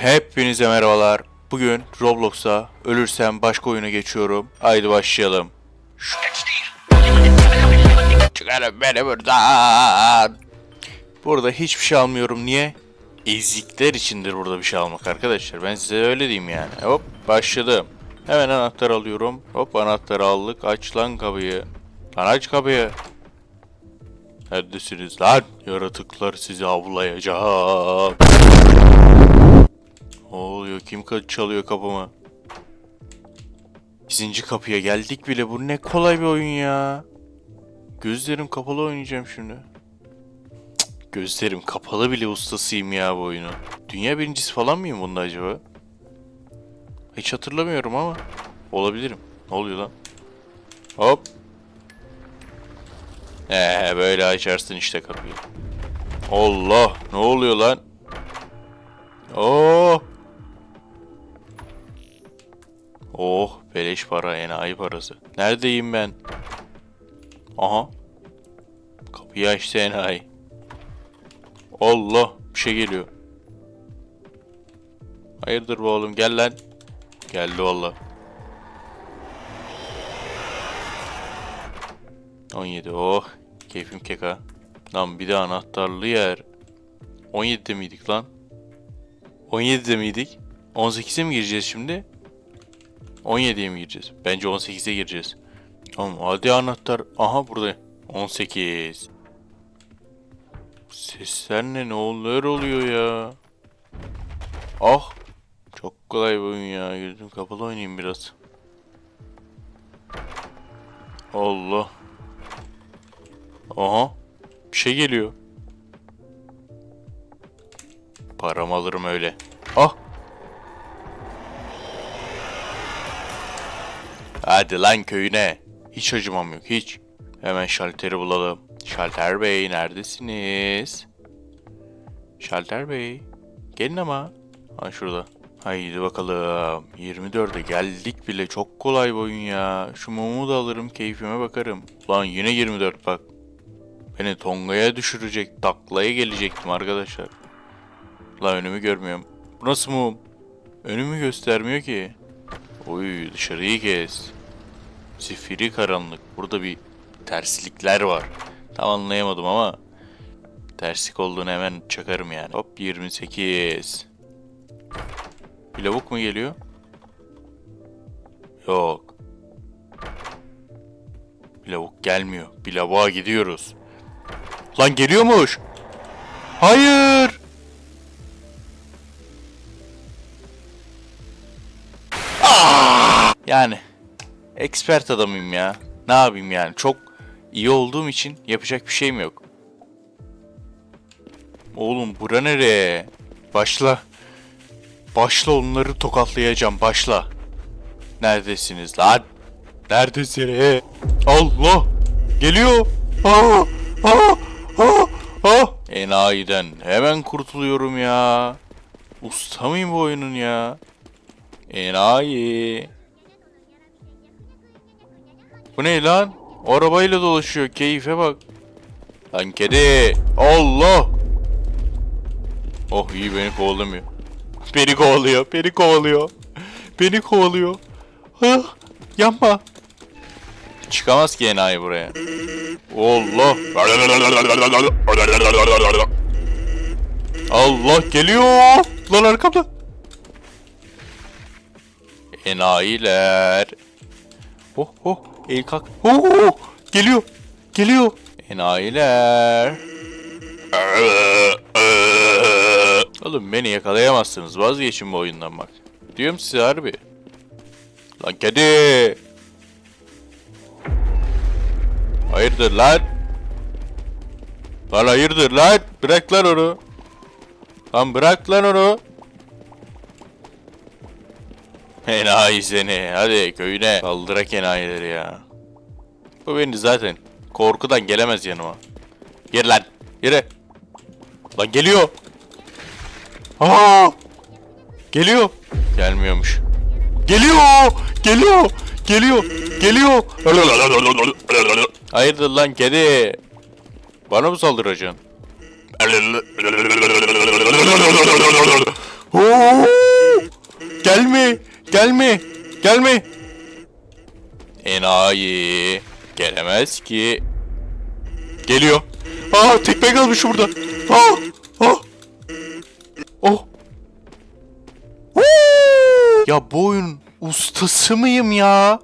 Hepinize merhabalar. Bugün Roblox'a ölürsem başka oyuna geçiyorum. Haydi başlayalım. Çıkarın beni buradan. Burada hiçbir şey almıyorum. Niye? Ezikler içindir burada bir şey almak arkadaşlar. Ben size öyle diyeyim yani. Hop başladım. Hemen anahtar alıyorum. Hop anahtarı aldık. Aç lan kapıyı. Lan aç kapıyı. Neredesiniz lan? Yaratıklar sizi avlayacak. Kim çalıyor kapımı? İkinci kapıya geldik bile. Bu ne kolay bir oyun ya. Gözlerim kapalı oynayacağım şimdi. Cık, Gözlerim kapalı bile ustasıyım ya bu oyunu. Dünya birincisi falan mıyım bunda acaba? Hiç hatırlamıyorum ama. Olabilirim. Ne oluyor lan? Hop. Ee, böyle açarsın işte kapıyı. Allah! Ne oluyor lan? Oh! Oh, beleş para, enayi parası. Neredeyim ben? Aha. Kapıyı açtı enayi. Allah, bir şey geliyor. Hayırdır bu oğlum, gel lan. Geldi valla. 17, oh. Keyfim keka. Lan bir de anahtarlı yer. 17'de miydik lan? 17'de miydik? 18'e mi gireceğiz şimdi? 17'ye mi gireceğiz? Bence 18'e gireceğiz. Tamam hadi anahtar. Aha burada. 18. Sesler ne? Ne oluyor oluyor ya? Ah. Çok kolay bir oyun ya. Gözüm kapalı oynayayım biraz. Allah. Aha. Bir şey geliyor. Param alırım öyle. Ah. Hadi lan köyüne. Hiç acımam yok hiç. Hemen şalteri bulalım. Şalter Bey neredesiniz? Şalter Bey. Gelin ama. Ha şurada. Haydi bakalım. 24'e geldik bile. Çok kolay bu oyun ya. Şu mumu da alırım keyfime bakarım. Lan yine 24 bak. Beni Tonga'ya düşürecek. Taklaya gelecektim arkadaşlar. La önümü görmüyorum. Bu nasıl mum? Önümü göstermiyor ki. Oy dışarıyı kes. Zifiri karanlık. Burada bir terslikler var. Tam anlayamadım ama terslik olduğunu hemen çakarım yani. Hop 28. Bir lavuk mu geliyor? Yok. Bir lavuk gelmiyor. Bir lavuğa gidiyoruz. Lan geliyormuş. Hayır. Yani expert adamıyım ya. Ne yapayım yani? Çok iyi olduğum için yapacak bir şeyim yok. Oğlum bura nereye? Başla. Başla onları tokatlayacağım. Başla. Neredesiniz lan? Neredesiniz? Allah! Geliyor. Aa! Aa! Aa! Enayiden hemen kurtuluyorum ya. Usta mıyım bu oyunun ya? Enayi. Bu ne lan? O Arabayla dolaşıyor. Keyfe bak. Lan kedi. Allah. Oh iyi beni kovalamıyor. Beni kovalıyor. Beni kovalıyor. Beni kovalıyor. Ah, yapma. Çıkamaz ki enayi buraya. Allah. Allah geliyor. Lan arkamda. Enayiler. Oh oh el kalk. Oh, geliyor. Geliyor. Enayiler. Oğlum beni yakalayamazsınız. Vazgeçin bu oyundan bak. Diyorum size harbi. Lan kedi. Hayırdır lan? Lan hayırdır lan? Bırak lan onu. Lan bırak lan onu. Enayi seni. Hadi köyüne. Kaldırak enayileri ya. Bu beni zaten korkudan gelemez yanıma. Gir lan. Yürü. Lan geliyor. Aa! Geliyor. Gelmiyormuş. Geliyor. Geliyor. Geliyor. Geliyor. Hayırdır lan kedi? Bana mı saldıracaksın? Gelme. Gelme. Gelme. Enayi. Gelemez ki. Geliyor. Aa tekme kalmış burada. Aa! Aa! Oh! Ya bu oyun ustası mıyım ya?